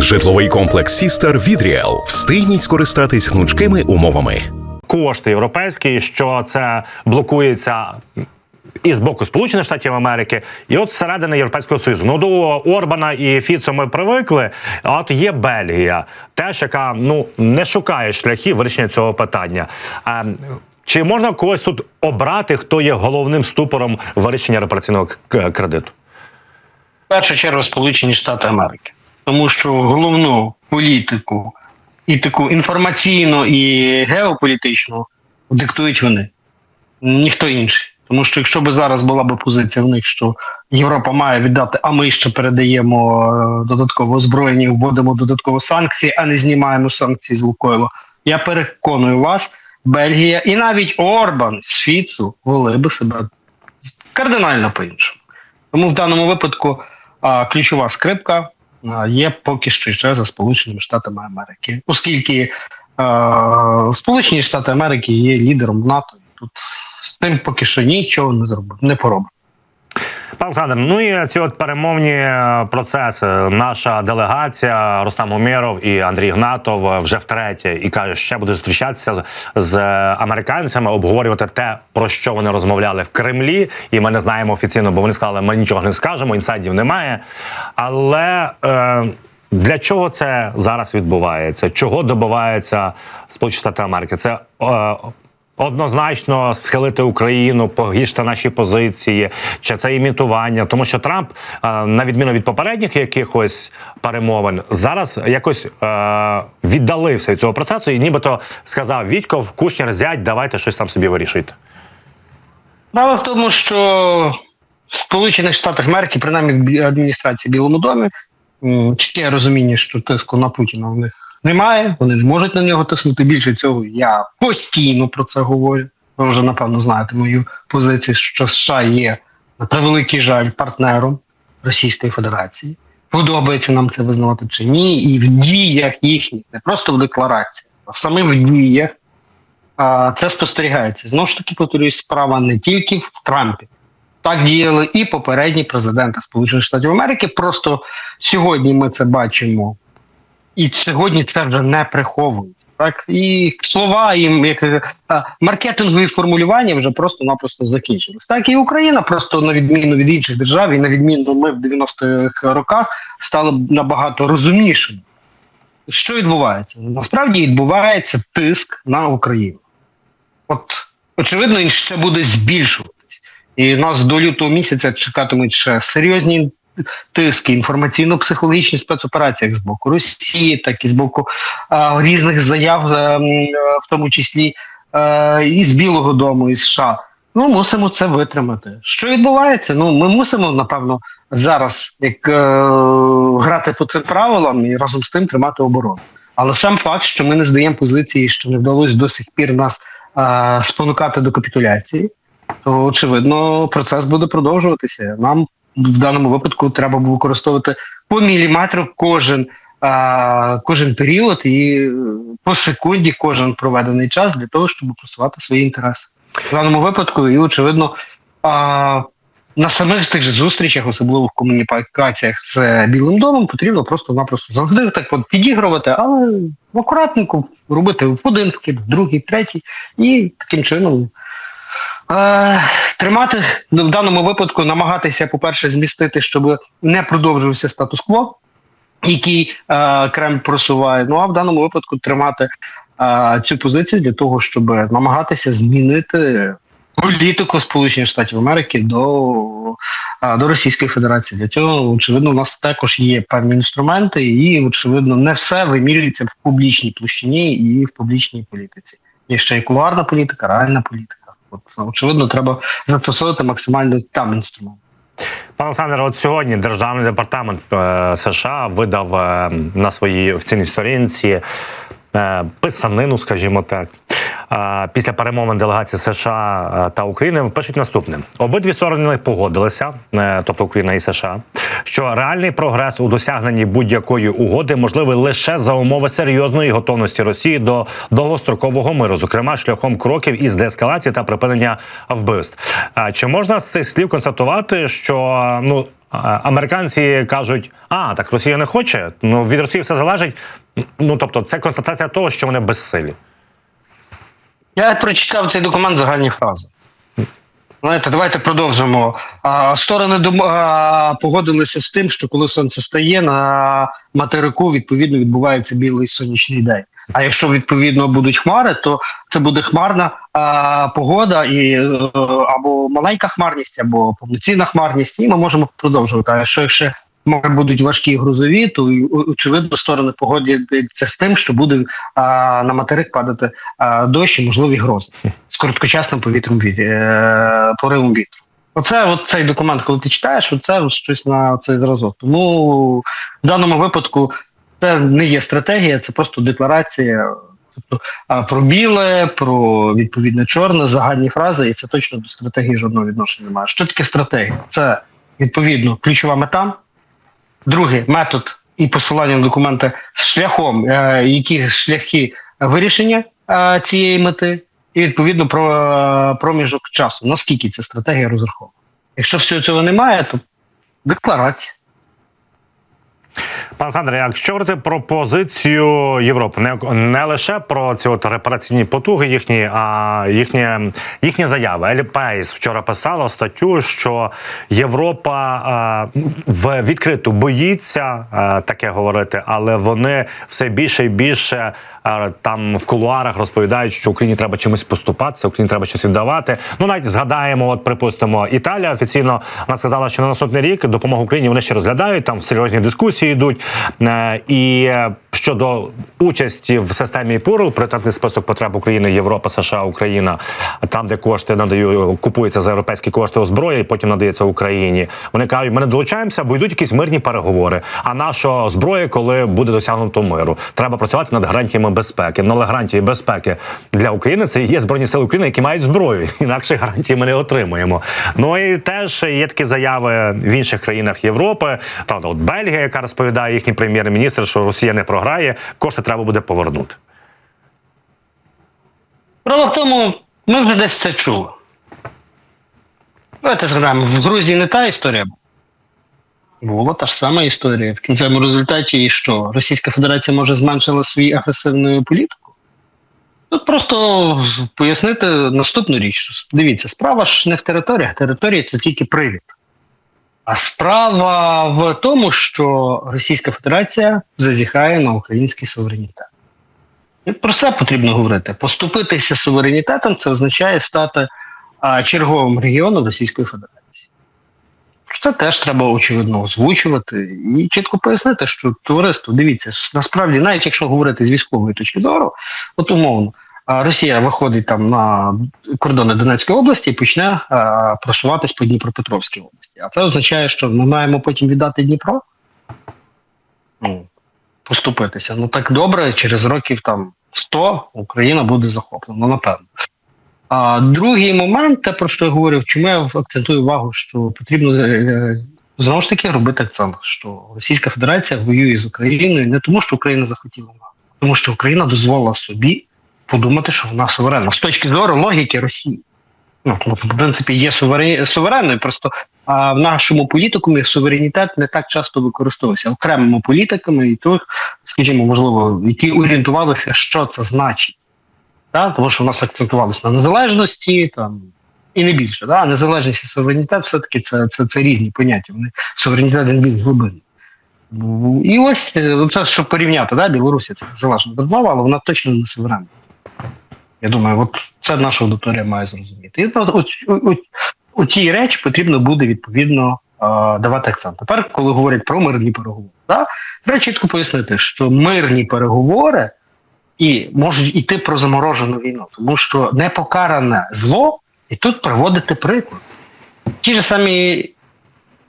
Житловий комплекс Сістер від Ріел. Встигніть скористатись гнучкими умовами. кошти європейські, що це блокується. І з боку Сполучених Штатів Америки, і от зсередини Європейського Союзу. Ну до Орбана і Фіцо ми привикли. А от є Бельгія, теж яка ну не шукає шляхів вирішення цього питання. А, чи можна когось тут обрати, хто є головним ступором вирішення репараційного кредиту? В першу чергу Сполучені Штати Америки, тому що головну політику і таку інформаційну і геополітичну диктують вони, ніхто інший. Тому що якщо б зараз була б позиція в них, що Європа має віддати, а ми ще передаємо е, додаткове озброєння, вводимо додаткові санкції, а не знімаємо санкції з Лукойла. Я переконую вас, Бельгія і навіть Орбан з Фіцу вели би себе кардинально по-іншому. Тому в даному випадку а, ключова скрипка є поки що ще за Сполученими Штатами Америки, оскільки е, Сполучені Штати Америки є лідером НАТО. Тут з тим поки що нічого не зробив, не поробив. Пан Олександр, ну і ці от перемовні е, процеси. Наша делегація Рустам Умєров і Андрій Гнатов е, вже втретє і каже, ще буде зустрічатися з, американцями, обговорювати те, про що вони розмовляли в Кремлі. І ми не знаємо офіційно, бо вони сказали, ми нічого не скажемо, інсайдів немає. Але е, для чого це зараз відбувається? Чого добиваються Сполучені Штати Америки? Це е, однозначно схилити Україну, погіршити наші позиції, чи це імітування, тому що Трамп, е, на відміну від попередніх якихось перемовин, зараз якось е, віддалився від цього процесу і нібито сказав Вітьков, Кушнір, зять, давайте щось там собі вирішуйте. Справа в тому, що в Сполучених Штатах Америки, принаймні адміністрації Білому домі, чітке розуміння, що тиску на Путіна в них немає, вони не можуть на нього тиснути. Більше цього, я постійно про це говорю. Ви вже напевно знаєте мою позицію, що США є на превеликий жаль партнером Російської Федерації. Подобається нам це визнавати чи ні, і в діях їхніх, не просто в декларації, а саме в діях а, це спостерігається. Знову ж таки, повторюсь, справа не тільки в Трампі. Так діяли і попередні президенти Сполучених Штатів Америки. Просто сьогодні ми це бачимо, і сьогодні це вже не приховують. Так і слова, і як маркетингові формулювання вже просто-напросто закінчились. Так і Україна, просто на відміну від інших держав, і на відміну ми в 90-х роках стали набагато розумнішими. Що відбувається? Насправді відбувається тиск на Україну. От, очевидно, він ще буде збільшуватись. І нас до лютого місяця чекатимуть ще серйозні тиски, інформаційно-психологічні спецоперації, як з боку Росії, так і з боку а, різних заяв, е, м, е, в тому числі е, і з Білого Дому, і США. Ну, мусимо це витримати. Що відбувається? Ну, ми мусимо, напевно, зараз як е, грати по цим правилам і разом з тим тримати оборону. Але сам факт, що ми не здаємо позиції, що не вдалося до сих пір нас е, спонукати до капітуляції, то очевидно процес буде продовжуватися. Нам в даному випадку треба буде використовувати по міліметру кожен, кожен період і е, по секунді кожен проведений час для того, щоб просувати свої інтереси. В даному випадку, і очевидно, на самих тих же зустрічах, особливо в комунікаціях з Білим домом, потрібно просто-напросто завжди так підігрувати, але акуратненько робити в один в другий, третій, і таким чином. Е, тримати ну, в даному випадку, намагатися, по-перше, змістити, щоб не продовжувався статус-кво, який е, Кремль просуває. Ну а в даному випадку тримати е, цю позицію для того, щоб намагатися змінити політику Сполучених Штатів Америки до, е, до Російської Федерації. Для цього, очевидно, у нас також є певні інструменти, і очевидно, не все вимірюється в публічній площині і в публічній політиці. Є ще і кулуарна політика, реальна політика. От, очевидно, треба застосовувати максимально там інструмент. Пане Олександре, от сьогодні Державний департамент е, США видав е, на своїй офіційній сторінці е, писанину, скажімо так. Після перемовин делегації США е, та України пишуть наступне: обидві сторони погодилися, е, тобто Україна і США, що реальний прогрес у досягненні будь-якої угоди можливий лише за умови серйозної готовності Росії до довгострокового миру, зокрема шляхом кроків із деескалації та припинення вбивств. Чи можна з цих слів констатувати, що ну американці кажуть: а так Росія не хоче. Ну від Росії все залежить. Ну тобто, це констатація того, що вони безсилі. Я прочитав цей документ загальні фрази. Знаєте, давайте продовжимо. Сторони погодилися з тим, що коли сонце стає, на материку відповідно відбувається білий сонячний день. А якщо відповідно будуть хмари, то це буде хмарна погода і е, або маленька хмарність, або повноцінна хмарність, і ми можемо продовжувати. А що якщо хмари будуть важкі і грузові, то очевидно сторони погодяться з тим, що буде а, на материк падати а, дощ і можливі грози з короткочасним повітрям від е, поривом вітру. Оце от цей документ, коли ти читаєш, оце щось на цей зразок. Тому в даному випадку це не є стратегія, це просто декларація. Тобто про біле, про відповідне чорне, загальні фрази, і це точно до стратегії жодного відношення немає. Що таке стратегія? Це відповідно ключова мета. Другий метод і посилання на документи шляхом, е, які шляхи вирішення е, цієї мети, і відповідно про е, проміжок часу. Наскільки ця стратегія розрахована? Якщо всього цього немає, то декларація. Пан Олександр, якщо говорити про позицію Європи, не, не лише про ці от репараційні потуги їхні, а їхні, їхні заяви. Елі Пейс вчора писала статтю, що Європа е, в відкриту боїться е, таке говорити, але вони все більше і більше е, там в кулуарах розповідають, що Україні треба чимось поступатися, Україні треба щось віддавати. Ну навіть згадаємо, от припустимо, Італія офіційно вона сказала, що на наступний рік допомогу Україні вони ще розглядають. Там серйозні дискусії йдуть. Е, І е, щодо участі в системі ПУРЛ, пріоритетний список потреб України, Європа, США, Україна, там, де кошти надаю, купуються за європейські кошти озброя, і потім надається Україні. Вони кажуть, ми не долучаємося, бо йдуть якісь мирні переговори. А наша зброя, коли буде досягнуто миру, треба працювати над гарантіями безпеки. Але гарантії безпеки для України це є збройні сили України, які мають зброю. Інакше гарантії ми не отримуємо. Ну і теж є такі заяви в інших країнах Європи. Там от Бельгія, яка розповідає їхній прем'єр-міністр, що Росія не програє, кошти треба буде повернути. Справа в тому, ми вже десь це чули. Давайте згадаємо, в Грузії не та історія була. Була та ж сама історія. В кінцевому результаті, і що Російська Федерація може зменшила свою агресивну політику? Тут просто пояснити наступну річ. Дивіться, справа ж не в територіях, території це тільки привід. А справа в тому, що Російська Федерація зазіхає на український суверенітет. І про це потрібно говорити. Поступитися суверенітетом це означає стати черговим регіоном Російської Федерації. Це теж треба очевидно озвучувати і чітко пояснити, що товариство, дивіться, насправді, навіть якщо говорити з військової точки зору, от умовно, Росія виходить там на кордони Донецької області і почне просуватись по Дніпропетровській області. А це означає, що ми маємо потім віддати Дніпро. Ну, поступитися. Ну так добре, через років там 100 Україна буде захоплена, напевно. А другий момент, те про що я говорив, чому я акцентую увагу, що потрібно е, знову ж таки робити акцент, що Російська Федерація воює з Україною не тому, що Україна захотіла тому що Україна дозволила собі подумати, що вона суверенна з точки зору логіки Росії. Ну, в принципі, є суверен... суверенною, просто а в нашому політикумі суверенітет не так часто використовується окремими політиками і тих, скажімо, можливо, які орієнтувалися, що це значить. Так? Тому що в нас акцентувалися на незалежності там, і не більше. Да? Незалежність і суверенітет все-таки це, це, це різні поняття. Вони суверенітет він більш глибинний. І ось е, це щоб порівняти, да? Білорусі це незалежна держава, але вона точно не суверенна. Я думаю, от це наша аудиторія має зрозуміти. І от, у цій речі потрібно буде відповідно давати акцент. Тепер, коли говорять про мирні переговори, да, треба чітко пояснити, що мирні переговори і можуть йти про заморожену війну, тому що непокаране зло, і тут приводити приклад. Ті ж самі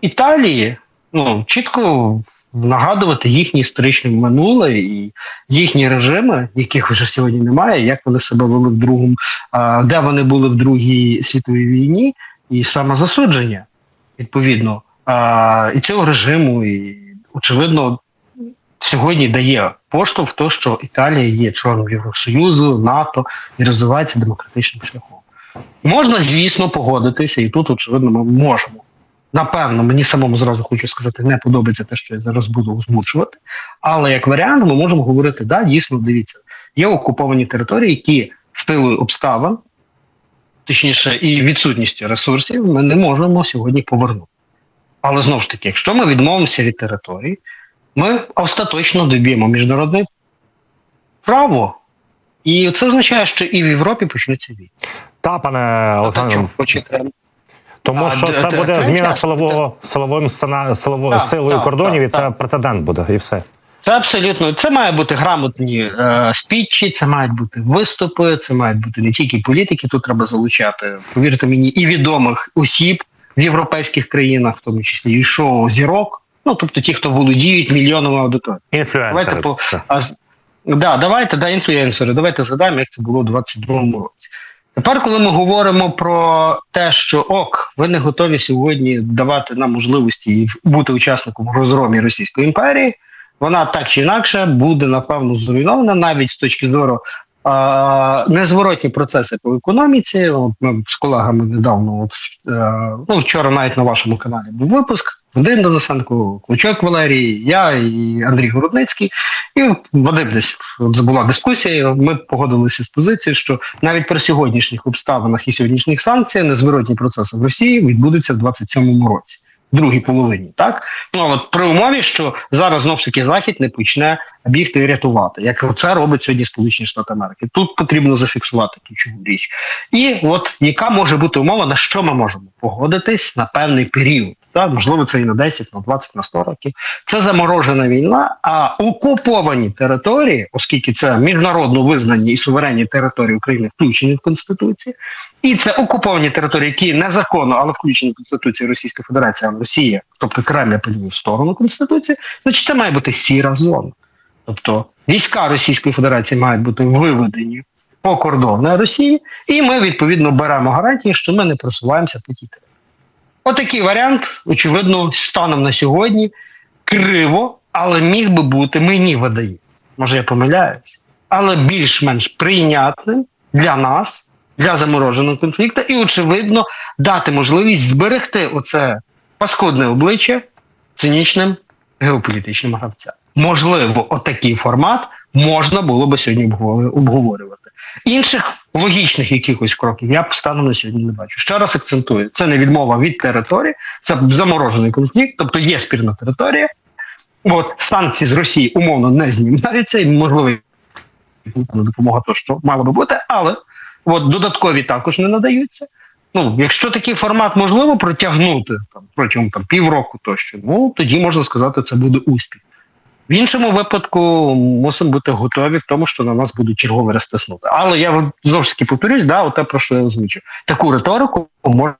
Італії, ну чітко нагадувати їхнє історичне минуле і їхні режими, яких вже сьогодні немає, як вони себе вели в другому, де вони були в Другій світовій війні, і самозасудження, відповідно, і цього режиму, і очевидно, сьогодні дає поштовх то, що Італія є членом Євросоюзу, НАТО і розвивається демократичним шляхом. Можна, звісно, погодитися, і тут, очевидно, ми можемо Напевно, мені самому зразу хочу сказати, не подобається те, що я зараз буду озвучувати. Але як варіант, ми можемо говорити: да, дійсно, дивіться, є окуповані території, які силою обставин, точніше, і відсутністю ресурсів, ми не можемо сьогодні повернути. Але знову ж таки, якщо ми відмовимося від території, ми остаточно доб'ємо міжнародне право. І це означає, що і в Європі почнуться війни. Та, пане Олександр? Тому А, що це д- буде зміна силового силовим силовою силою кордонів, і це прецедент буде, і все. Це абсолютно це мають бути грамотні е, спічі, це мають бути виступи, це мають бути не тільки політики. Тут треба залучати, повірте мені, і відомих осіб в європейських країнах, в тому числі і шоу зірок. Ну тобто ті, хто володіють мільйонами аудиторій. Інфлюенсери. Давайте по а, да, давайте да, інфлюенсери. Давайте згадаємо, як це було у 22-му році. Тепер, коли ми говоримо про те, що ок, ви не готові сьогодні давати нам можливості бути учасником розгромі Російської імперії, вона так чи інакше буде напевно зруйнована навіть з точки зору незворотні процеси по економіці. От ми з колегами недавно, от е, ну вчора навіть на вашому каналі був випуск. Вадим Денисенко, Клочок Валерій, я і Андрій Городницький. І Вадим десь от була дискусія. Ми погодилися з позицією, що навіть при сьогоднішніх обставинах і сьогоднішніх санкціях незворотні процеси в Росії відбудуться в 27-му році, другій половині. Так ну але при умові, що зараз знов таки захід не почне бігти і рятувати, як це робить сьогодні Сполучені Штати Америки. Тут потрібно зафіксувати ключову річ. І от яка може бути умова, на що ми можемо погодитись на певний період. Так, можливо, це і на 10, на 20, на 100 років. Це заморожена війна, а окуповані території, оскільки це міжнародно визнані і суверенні території України, включені в Конституцію, і це окуповані території, які незаконно, але включені в Конституцію Російської Федерації, а Росія, тобто Кремль апелює в сторону Конституції, значить це має бути сіра зона. Тобто війська Російської Федерації мають бути виведені по кордону Росії, і ми відповідно беремо гарантії, що ми не просуваємося по тій території. Отакий варіант, очевидно, станом на сьогодні криво, але міг би бути, мені видається. Може, я помиляюсь, але більш-менш прийнятним для нас, для замороженого конфлікту, і, очевидно, дати можливість зберегти оце паскудне обличчя цинічним геополітичним гравцям. Можливо, отакий формат можна було би сьогодні обговорювати. Інших логічних якихось кроків я станом на сьогодні не бачу. Ще раз акцентую: це не відмова від території, це заморожений конфлікт, тобто є спірна територія. От санкції з Росії умовно не знімаються, і можливо допомога то, що мало би бути, але от додаткові також не надаються. Ну, якщо такий формат можливо протягнути там протягом там півроку тощо, ну тоді можна сказати, це буде успіх. В іншому випадку мусимо бути готові в тому, що на нас будуть чергове розтиснути. Але я знову ж таки повторюсь, да, те, про що я озвучу. Таку риторику можна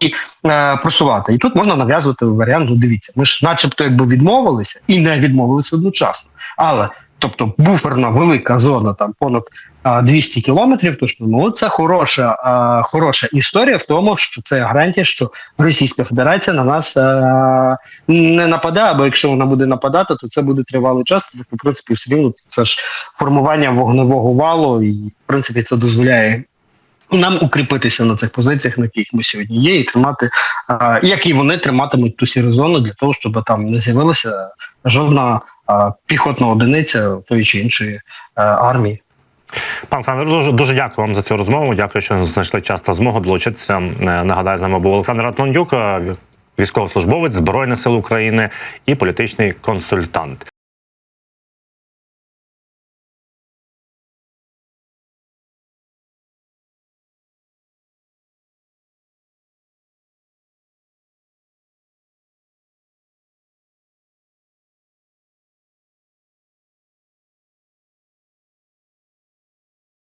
і, е, просувати. І тут можна нав'язувати варіант, ну дивіться, ми ж начебто якби відмовилися і не відмовилися одночасно. Але тобто буферна велика зона, там понад 200 кілометрів, то що ну це хороша, хороша історія в тому, що це гарантія, що Російська Федерація на нас а, не нападає, або якщо вона буде нападати, то це буде тривалий час. Тому в принципі, все рівно це ж формування вогневого валу, і в принципі це дозволяє. Нам укріпитися на цих позиціях, на яких ми сьогодні є, і тримати, а, як і вони триматимуть ту сіру зону для того, щоб там не з'явилася жодна а, піхотна одиниця тої чи іншої а, армії. Пан Олександр, дуже дуже дякую вам за цю розмову. Дякую, що знайшли час та змогу долучитися. Е, Нагадаю, з нами був Олександр Атмандюк, е, військовослужбовець Збройних сил України і політичний консультант.